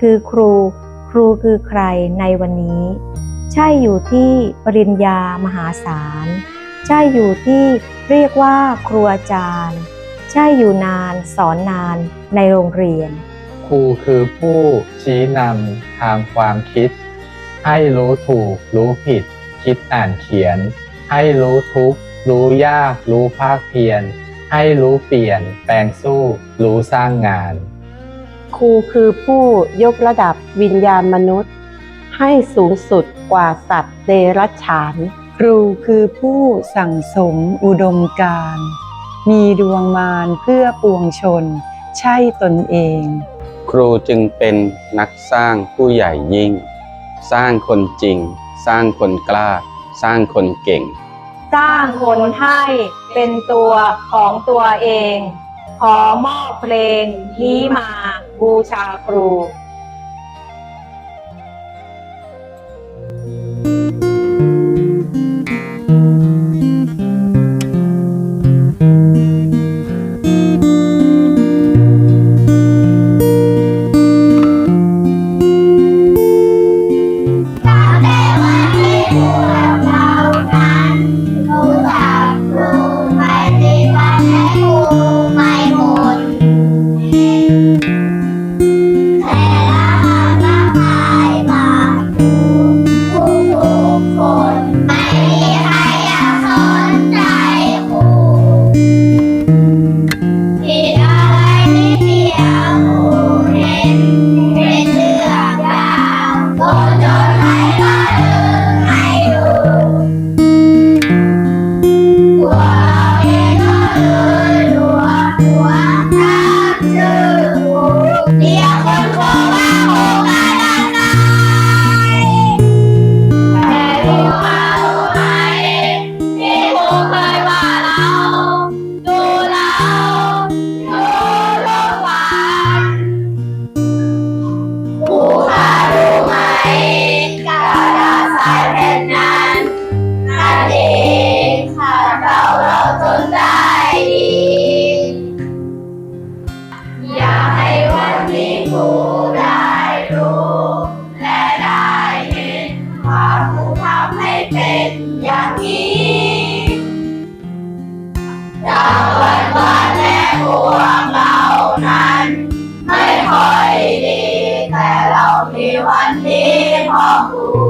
คือครู ครูคือใครในวันนี้ ใช่อยู่ที่ปริญญามหาศาล ใช่อยู่ที่เรียกว่าครูอาจารย์ ใช่อยู่นานสอนนานในโรงเรียน ครูคือผู้ชี้นำทางความคิด ให้รู้ถูก รู้ผิด คิดอ่านเขียน ให้รู้ทุกข์รู้ยาก รู้ภาคเพียรให้รู้เปลี่ยน แปลงสู้ รู้สร้างงาน ครูคือผู้ยกระดับวิญญาณมนุษย์ ให้สูงสุดกว่าสัตว์เดรัจฉาน ครูคือผู้สั่งสมอุดมการณ์มีดวงมารเพื่อปวงชน ใช่ตนเอง ครูจึงเป็นนักสร้างผู้ใหญ่ยิ่ง สร้างคนจริง สร้างคนกล้า สร้างคนเก่ง สร้างคนให้เป็นตัวของตัวเอง ขอมอบเพลงนี้มาบูชาครู 了。